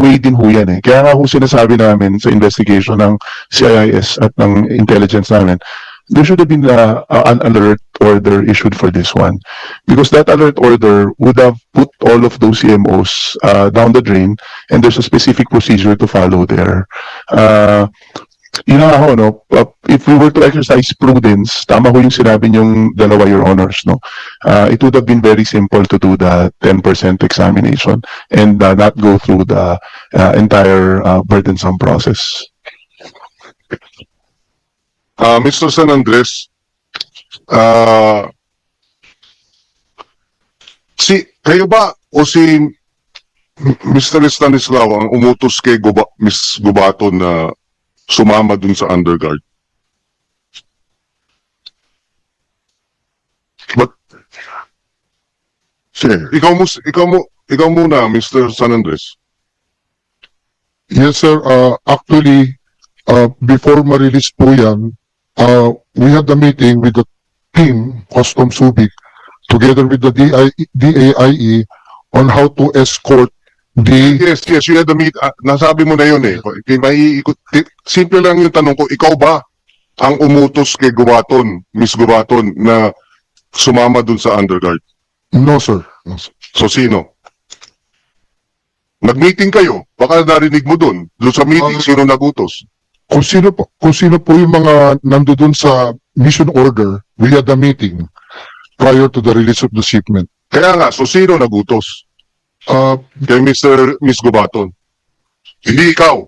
way din ho yan eh. Kaya nga ho sinasabi namin sa investigation ng CIS at ng intelligence namin, there should have been uh, an alert order issued for this one. Because that alert order would have put all of those CMOs uh, down the drain and there's a specific procedure to follow there. Uh, yun ako, no? Uh, if we were to exercise prudence, tama ho yung sinabi niyong dalawa, Your Honors, no? Uh, it would have been very simple to do the 10% examination and uh, not go through the uh, entire uh, burdensome process. Ah, Mr. San Andres, ah, si, kayo ba o si Mr. Stanislao ang umutos kay Guba, Miss Gubato na sumama dun sa underguard? But, Sir. ikaw mo, ikaw mo, ikaw muna, Mr. San Andres. Yes, sir. Uh, actually, uh, before ma-release po yan, uh, we had a meeting with the team, Custom Subic, together with the DI, DAIE on how to escort the, Yes, yes, you had the meet, ah, nasabi mo na yun eh. Okay, maiikot, simple lang yung tanong ko, ikaw ba ang umutos kay Gubaton, Miss Gubaton, na sumama dun sa underguard? no, sir. No, sir. So, sino? Nag-meeting kayo, baka narinig mo dun. Doon sa meeting, Ah. sino nagutos? Kung sino po, kung sino po yung mga nandoon sa mission order, we had a meeting prior to the release of the shipment. Kaya nga, so sino nagutos? Uh, Kay Mr. Miss Gubaton? Hindi ikaw.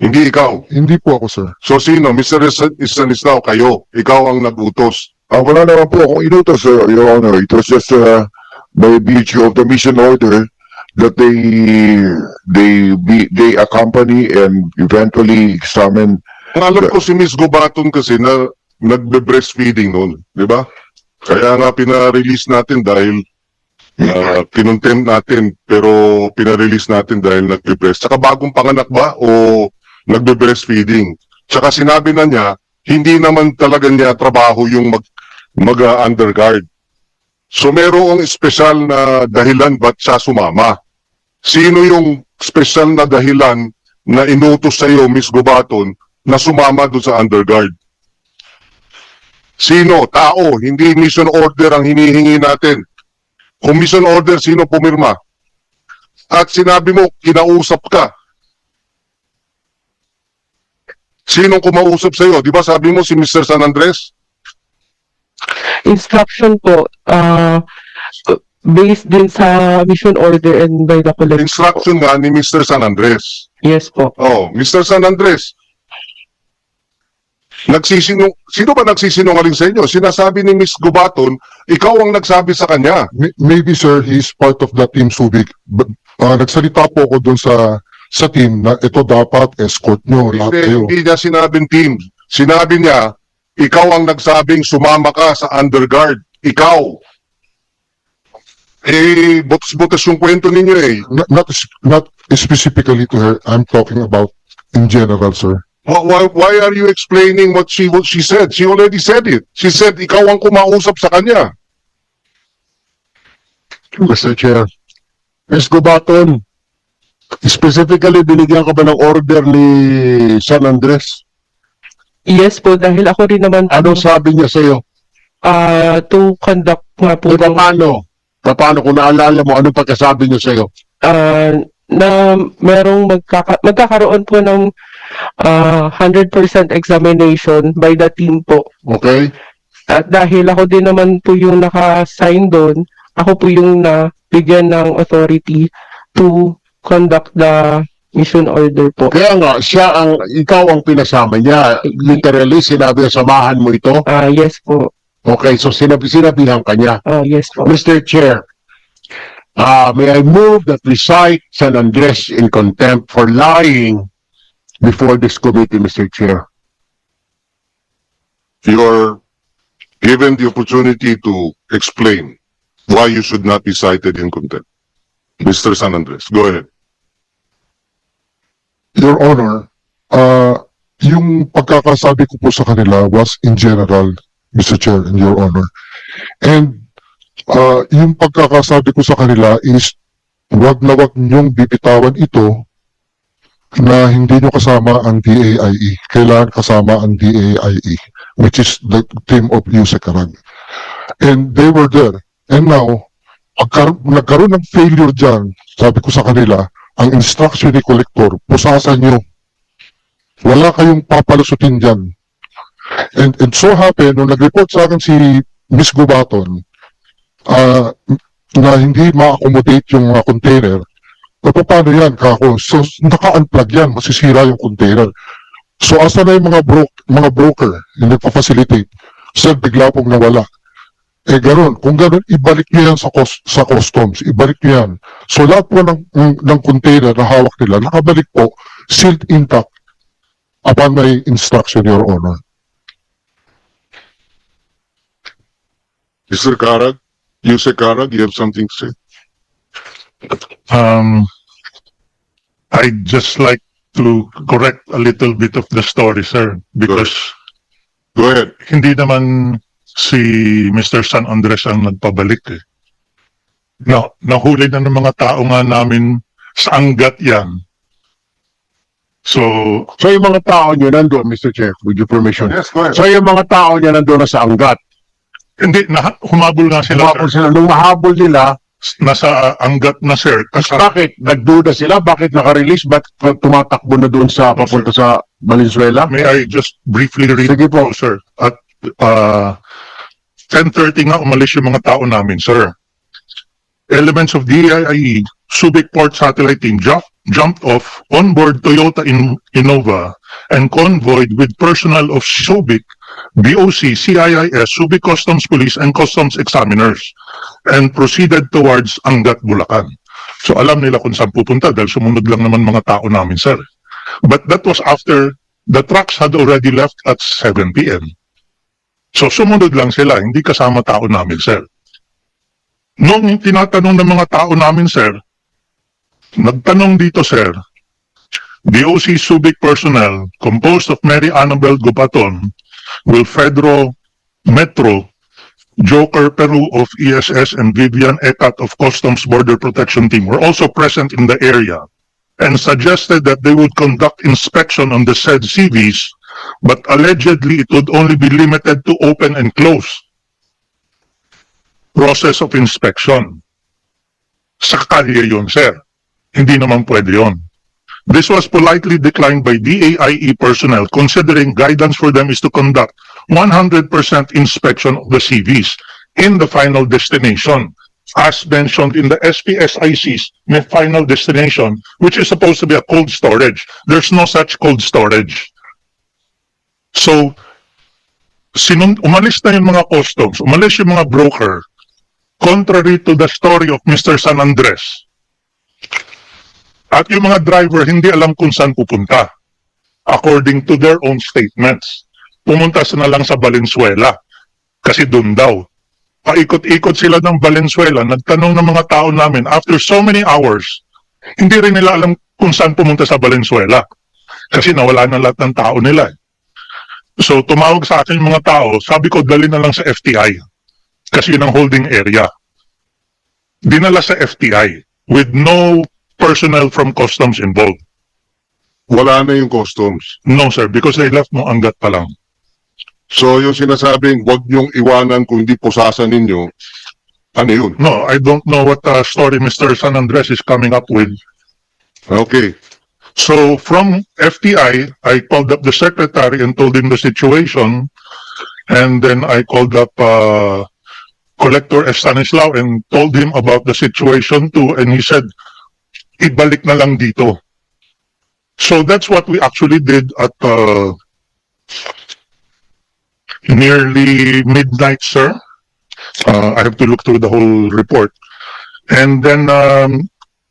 Hindi ikaw. hindi po ako, sir. So, sino? Mr. Is- Stanislao, kayo. Ikaw ang nagutos. Ah, wala naman po akong inutos, uh, Your Honor. It was just uh, by virtue of the mission order that they they be, they accompany and eventually examine. Ang alam ko si Miss Gubaton kasi na nagbe-breastfeeding noon, di ba? Kaya nga pina-release natin dahil uh, kinontempt natin pero pina-release natin dahil nagbe-breast. Saka bagong panganak ba o nagbe-breastfeeding? Saka sinabi na niya, hindi naman talaga niya trabaho yung mag, mag-underguard. So merong espesyal na dahilan ba't siya sumama? Sino yung espesyal na dahilan na inutos sa iyo, Miss Gubaton, na sumama doon sa underguard? Sino? Tao. Hindi mission order ang hinihingi natin. Kung mission order, sino pumirma? At sinabi mo, kinausap ka. Sinong kumausap sa iyo? Di ba sabi mo si Mr. San Andres? instruction po uh, based din sa mission order and by the collective. Instruction nga ni Mr. San Andres. Yes po. Oh, Mr. San Andres. Nagsisinung sino ba nagsisinungaling sa inyo? Sinasabi ni Miss Gubaton, ikaw ang nagsabi sa kanya. May- Maybe, sir, he's part of the team Subic. But, uh, nagsalita po ako dun sa sa team na ito dapat escort nyo, lahat Hindi, kayo. hindi niya sinabing team. Sinabi niya, ikaw ang nagsabing sumama ka sa underguard. Ikaw. Eh, butas-butas yung kwento ninyo eh. Not, not, not specifically to her, I'm talking about in general, sir. Why, why, why are you explaining what she what she said? She already said it. She said, ikaw ang kumausap sa kanya. Mr. Chair. Ms. Gubaton, specifically binigyan ka ba ng order ni San Andres? Yes po, dahil ako rin naman po, Ano sabi niya sa iyo? uh, to conduct nga po ng, paano? Paano kung naalala mo, ano pagkasabi niya sa iyo? Na merong magkaka magkakaroon po ng uh, 100% examination by the team po. Okay? At dahil ako din naman po yung naka-sign doon, ako po yung nabigyan ng authority to conduct the mission order po. Kaya nga, siya ang, ikaw ang pinasama niya. Literally, sinabi niya, samahan mo ito. Ah, yes po. Okay, so sinabi, sinabihan ka niya. Ah, yes po. Mr. Chair, uh, may I move that we cite San Andres in contempt for lying before this committee, Mr. Chair? You're given the opportunity to explain why you should not be cited in contempt. Mr. San Andres, go ahead. Your Honor, uh, yung pagkakasabi ko po sa kanila was in general, Mr. Chair and Your Honor. And uh, yung pagkakasabi ko sa kanila is wag na wag niyong bibitawan ito na hindi nyo kasama ang DAIE. Kailangan kasama ang DAIE, which is the team of Yusek Arag. And they were there. And now, pagkar- nagkaroon ng failure dyan, sabi ko sa kanila, ang instruction ni collector, pusasan nyo. Wala kayong papalusutin dyan. And, and so happened, nung nag-report sa akin si Miss Gubaton, ah, na hindi ma-accommodate yung mga container, o paano yan, kako? So, naka-unplug yan, masisira yung container. So, asa na yung mga, bro- mga broker yung nagpa-facilitate? Sir, bigla pong nawala. Eh, ganun. Kung ganun, ibalik nyo yan sa, cus- sa customs. Ibalik nyo yan. So, lahat po ng, ng, ng container na hawak nila, nakabalik po, sealed intact upon my instruction, Your Honor. Mr. Karag, Yusek Karag, you have something to say? Um, I'd just like to correct a little bit of the story, sir, because Go ahead. hindi naman si Mr. San Andres ang nagpabalik eh. Na, nahuli na ng mga tao nga namin sa anggat yan. So, So yung mga tao nyo nandun, Mr. Chair, with your permission. Yes, go ahead. So yung mga tao niya nandun na sa Angat. Hindi, na, humabol nga sila, Humabol sir. sila. Nung mahabol nila, Nasa anggat na, sir. Kasi, bakit? Nagduda sila? Bakit naka-release? Bakit tumatakbo na doon sa papunta sa Valenzuela? may I just briefly read Sige po. sir. At uh, 10.30 nga umalis yung mga tao namin, sir. Elements of DIIE, Subic Port Satellite Team jump, jumped off on board Toyota in Innova and convoyed with personnel of Subic, BOC, CIIS, Subic Customs Police, and Customs Examiners and proceeded towards Angat, Bulacan. So alam nila kung saan pupunta dahil sumunod lang naman mga tao namin, sir. But that was after the trucks had already left at 7 p.m. So sumunod lang sila, hindi kasama tao namin, sir. Nung tinatanong ng mga tao namin, sir, nagtanong dito, sir, DOC Subic personnel composed of Mary Annabel Gubaton, Wilfredo Metro, Joker Peru of ESS, and Vivian Ekat of Customs Border Protection Team were also present in the area and suggested that they would conduct inspection on the said CVs, but allegedly it would only be limited to open and close process of inspection. Sa kalye yun, sir. Hindi naman pwede yun. This was politely declined by DAIE personnel considering guidance for them is to conduct 100% inspection of the CVs in the final destination. As mentioned in the SPSIC's final destination, which is supposed to be a cold storage. There's no such cold storage. So, sinun umalis na yung mga customs, umalis yung mga broker, contrary to the story of Mr. San Andres. At yung mga driver, hindi alam kung saan pupunta. According to their own statements. Pumunta sila lang sa Valenzuela. Kasi doon daw. Paikot-ikot sila ng Valenzuela. Nagtanong ng mga tao namin, after so many hours, hindi rin nila alam kung saan pumunta sa Valenzuela. Kasi nawala na lahat ng tao nila. So tumawag sa akin mga tao, sabi ko dali na lang sa FTI. Kasi yun ang holding area. Dinala sa FTI with no personnel from customs involved. Wala na yung customs. No sir, because they left mo anggat pa lang. So yung sinasabing wag niyong iwanan kung di pusasan ninyo, ano yun? No, I don't know what uh, story Mr. San Andres is coming up with. Okay. So from FTI, I called up the secretary and told him the situation. And then I called up uh, Collector Estanislao and told him about the situation too. And he said, ibalik na lang dito. So that's what we actually did at uh, nearly midnight, sir. Uh, I have to look through the whole report. And then um,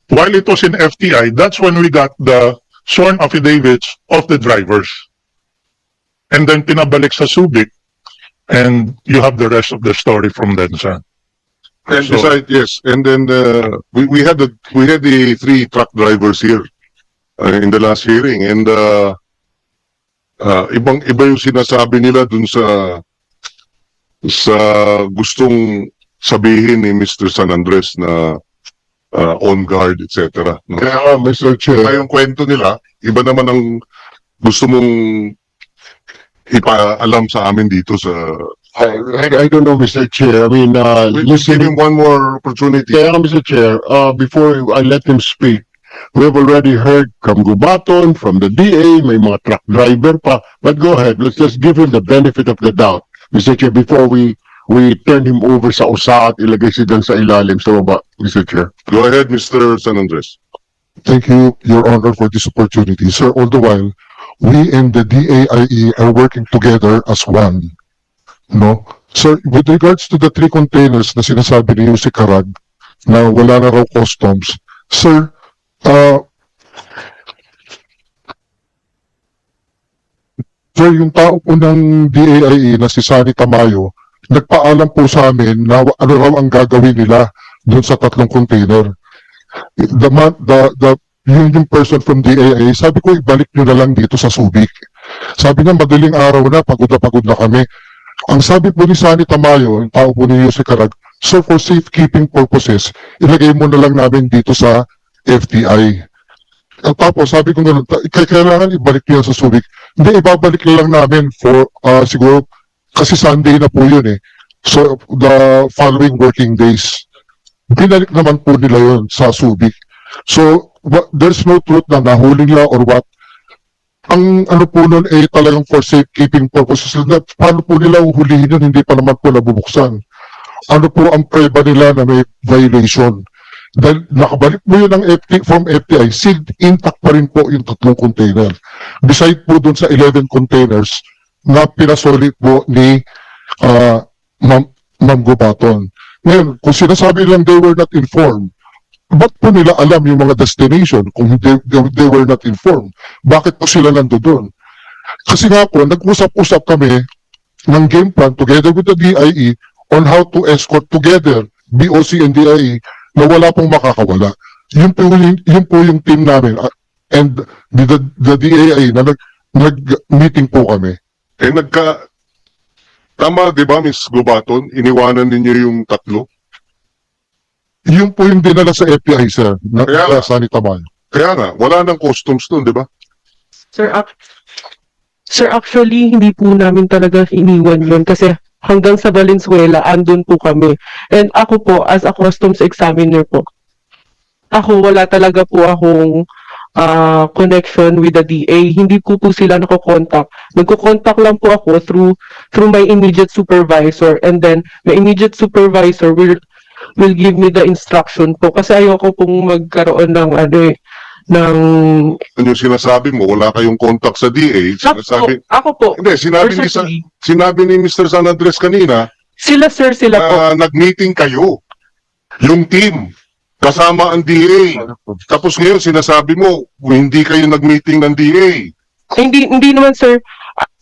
while it was in FTI, that's when we got the sworn affidavits of the drivers. And then pinabalik sa Subic, and you have the rest of the story from then, sir. And So- besides, yes, and then uh, we we had the we had the three truck drivers here uh, in the last hearing and uh, uh, ibang iba yung sinasabi nila dun sa sa gustong sabihin ni Mr. San Andres na uh, on guard, etc. No? Kaya Mr. Chair, Kaya yung kwento nila, iba naman ang gusto mong ipaalam sa amin dito sa... I, I, don't know, Mr. Chair. I mean, uh, Let's give listening him one more opportunity. Kaya nga, Mr. Chair, uh, before I let him speak, we have already heard from Gubaton, from the DA, may mga truck driver pa. But go ahead, let's just give him the benefit of the doubt, Mr. Chair, before we we turn him over sa usa at ilagay siya dyan sa ilalim sa baba, Mr. Chair. Go ahead, Mr. San Andres. Thank you, Your Honor, for this opportunity. Sir, all the while, we and the DAIE are working together as one. No? Sir, with regards to the three containers na sinasabi ni Yusik Karag na wala na raw customs, sir, uh, Sir, yung tao po ng DAIE na si Sani Tamayo, nagpaalam po sa amin na ano raw ang gagawin nila doon sa tatlong container the man, the, the, yung, yung person from DAA, sabi ko, ibalik nyo na lang dito sa Subic. Sabi niya, madaling araw na, pagod na pagod na kami. Ang sabi po ni Sani Tamayo, yung tao po ni Jose Carag, Sir, for safekeeping purposes, ilagay mo na lang namin dito sa FTI. At tapos, sabi ko gano'n, "Ta- kaya kailangan ibalik nyo yan sa Subic. Hindi, ibabalik na lang namin for, ah, siguro, kasi Sunday na po yun eh. So, the following working days binalik naman po nila yon sa Subic. So, there's no truth na nahuli nila or what. Ang ano po nun eh talagang for safekeeping purposes. Na, paano po nila uhulihin yun? Hindi pa naman po nabubuksan. Ano po ang preba nila na may violation? Dahil nakabalik mo yun ng FT, from FTI, sealed intact pa rin po yung tatlong container. Beside po dun sa 11 containers na pinasulit po ni uh, Ma'am, Ma'am Gubaton. Ngayon, kung sinasabi lang they were not informed, ba't po nila alam yung mga destination kung they, they, were not informed? Bakit po sila nandoon? Kasi nga po, nag-usap-usap kami ng game plan together with the DIE on how to escort together BOC and DIE na wala pong makakawala. Yun po yung, yun po yung team namin ah, and the, the, DIE na nag, nag-meeting po kami. Eh, nagka... Tama, di ba, Miss Gubaton? Iniwanan ninyo yung tatlo? Yun po yung dinala sa FBI, sir, na Kaya- kaya, sa Tamayo. Kaya nga, wala nang customs nun, di ba? Sir, ac- Sir, actually, hindi po namin talaga iniwan yun kasi hanggang sa Valenzuela, andun po kami. And ako po, as a customs examiner po, ako wala talaga po akong ah, connection with the DA. Hindi ko po sila nakokontakt. Nagko-contact lang po ako through through my immediate supervisor and then my immediate supervisor will will give me the instruction po kasi ayoko pong magkaroon ng ano eh ng Ano yung sinasabi mo, wala kayong contact sa DA. ako po, Sinasabi, ako po hindi, sinabi ni, sa, personally, sinabi ni Mr. San Andres kanina, sila sir sila po na nag-meeting kayo. Yung team. Kasama ang DA. Tapos ngayon, sinasabi mo, hindi kayo nag-meeting ng DA. hindi hindi naman sir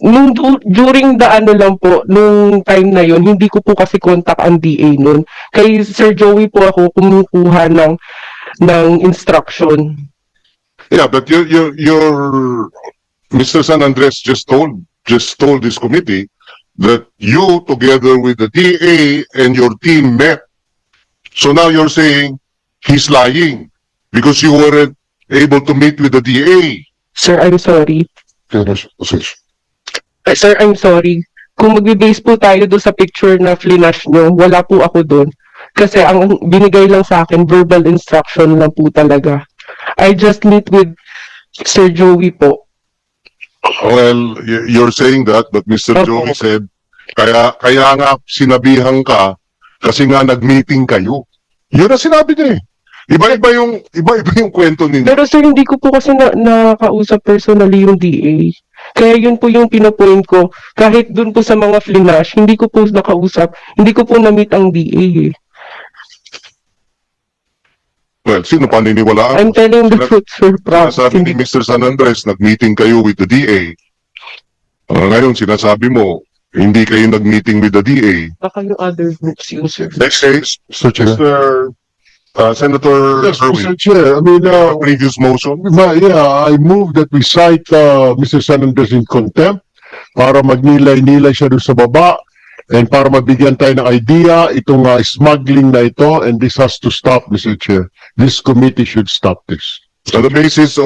nung du- during the ano lang po nung time na yon hindi ko po kasi contact ang DA noon kay Sir Joey po ako kumukuha ng ng instruction Yeah, but you, you, your, Mr. San Andres just told, just told this committee that you, together with the DA and your team met. So now you're saying he's lying because you weren't able to meet with the DA. Sir I'm sorry Eh, Sir I'm sorry kung magbe-base po tayo doon sa picture na flinash nyo wala po ako doon kasi ang binigay lang sa akin verbal instruction lang po talaga I just meet with Sir Joey po Well, you're saying that, but Mr. Opo. Joey said, kaya, kaya nga sinabihan ka kasi nga nag-meeting kayo. Yun ang sinabi niya eh. Iba-iba yung, iba-iba yung kwento ninyo. Pero sir, hindi ko po kasi na, nakakausap personally yung DA. Kaya yun po yung pinapoint ko. Kahit dun po sa mga flinash, hindi ko po nakausap. Hindi ko po na-meet ang DA eh. Well, sino paniniwalaan? I'm telling the truth, sir, promise. Sinasabi ni Mr. San Andres, nag-meeting kayo with the DA. Ah, ngayon, sinasabi mo, hindi kayo nag-meeting with the DA. baka yung other groups yun, sir. Next case, Mr. Chair. Mr. uh, Senator Yes, Irwin, Mr. Chair, I mean, uh, previous motion. Ma, yeah, I move that we cite uh, Mr. San Andres in contempt para magnilay-nilay siya doon sa baba And para mabigyan tayo ng idea, itong uh, smuggling na ito, and this has to stop, Mr. Chair. This committee should stop this. On the basis of